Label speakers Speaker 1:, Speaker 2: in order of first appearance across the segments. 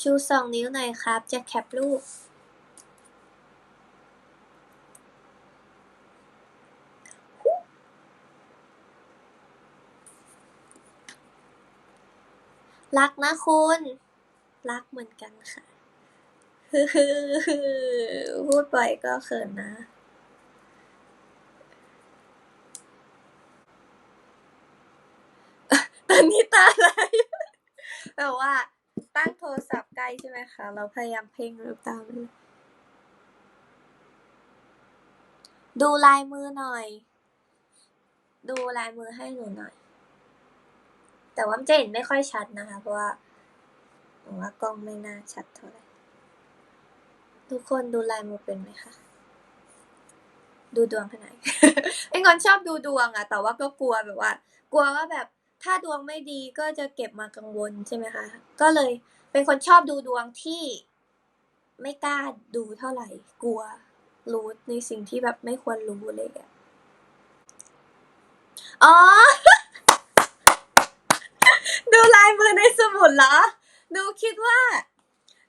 Speaker 1: ชูสองนิ้วหน่อยครับ จะแคปรูป รักนะคุณ รักเหมือนกันค่ะ พูดบ่อยก็เขินนะตอนนี้ตาอะไรแบบว่าตั้งโทรศัพท์ ล้ใช่ไหมคะ เราพยายามเพ่งลูกตามันดูลายมือหน่อย ดูลายมือให้หนูหน่อย แต่ว่ามันจะเห็นไม่ค่อยชัดนะคะ เพราะว่าหนูว่ากล้องไม่น่าชัดเท่าไหร่ ทุกคนดูลายมือเป็นไหมคะ ดูดวงขนาดไอ้งอนชอบดูดวงอะแต่ว่าก็กลัวแบบว่า กลัวว่าแบบถ้าดวงไม่ดีก็จะเก็บมากังวลใช่ไหมคะ ก็เลย เป็นคนชอบดูดวงที่ไม่กล้าดูเท่าไหร่ กลัวรู้ในสิ่งที่แบบไม่ควรรู้เลยอะอ๋อ ดูลายมือในสมุดเหรอหนูคิดว่า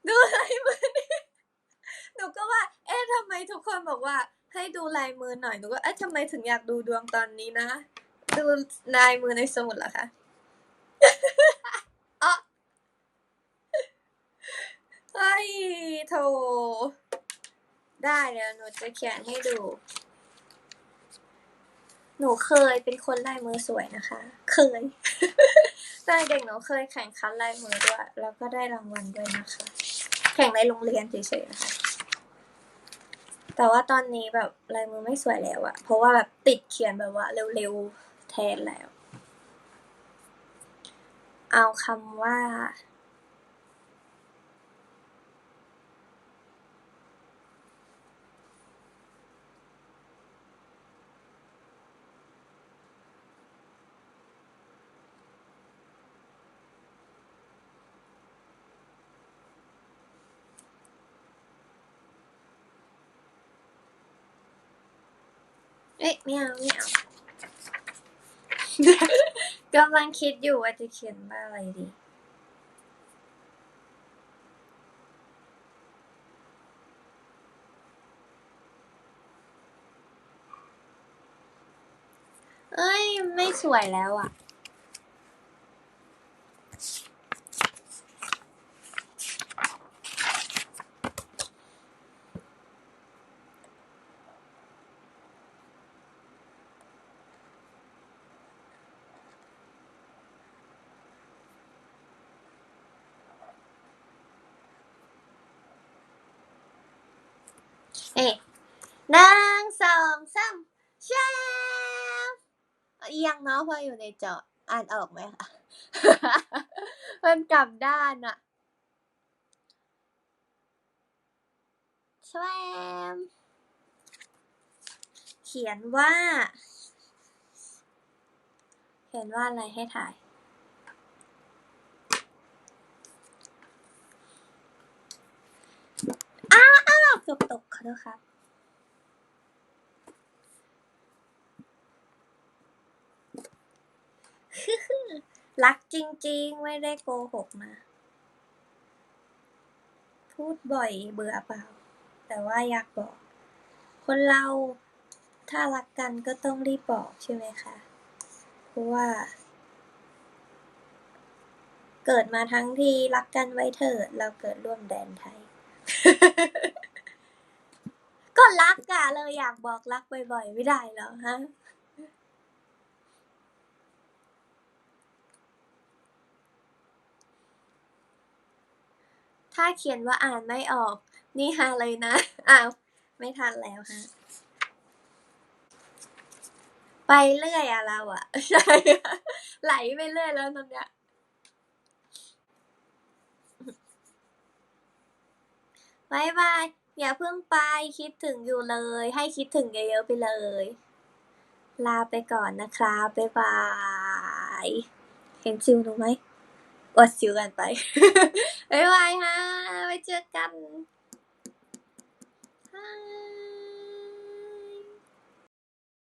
Speaker 1: ดูลายมือนี่หนูก็ว่า เอ๊ะทำไมทุกคนบอกว่า ให้ดูลายมือหน่อย หนูก็ เอ๊ะทำไมถึงอยากดูดวงตอนนี้นะ ดูลายมือในสมุดเหรอคะ อ๋อเฮ้ ยโถได้เดี๋ยวหนูจะเขียนให้ดู หนูเคยเป็นคนลายมือสวยนะคะ เคยตอนเด็กหนูเคยแข่งขันลายมือด้วย แล้วก็ได้รางวัลด้วยนะคะ แข่งในโรงเรียนเฉยๆนะคะ แต่ว่าตอนนี้แบบลายมือไม่สวยแล้วอะเพราะว่าแบบติดเขียนแบบว่าเร็วๆแทนแล้ว เอาคำว่า เอ๊ะไม่เอาไม่เอา กำลังคิดอยู่ว่าจะเขียนว่าอะไรดีเอ้ย ไม่สวยแล้วอะ เอ๊ะ หนึ่งสองสามแชร์เอียงเนาะพออยู่ในจออ่านออกไหมคะมันกลับด้านอะแชมเขียนว่า เขียนว่าอะไรให้ถ่ายอ้าวอ้าวเกือบตกขอโทษครับ รักจริงๆ ไม่ได้โกหกนะ พูดบ่อยเบื่อเปล่า แต่ว่าอยากบอก คนเราถ้ารักกันก็ต้องรีบบอกใช่ไหมคะ เพราะว่า เกิดมาทั้งทีรักกันไว้เถิด เราเกิดร่วมแดนไทย ก็รักอะเลยอยากบอกรักบ่อยๆ ไม่ได้เหรอฮะ ถ้าเขียนว่าอ่านไม่ออก นี่ฮะเลยนะ อ้าว ไม่ทันแล้วฮะ ไปเรื่อยอะเราอะใช่ไหลไปเรื่อยแล้วตอนเนี้ยบายบาย อย่าเพิ่งไปคิดถึงอยู่เลย ให้คิดถึงเยอะๆไปเลย ลาไปก่อนนะครับบ๊ายบาย เห็นซิวหนูไหม อวดสิวกันไป บ๊ายบายค่ะ ไว้เจอกันฮ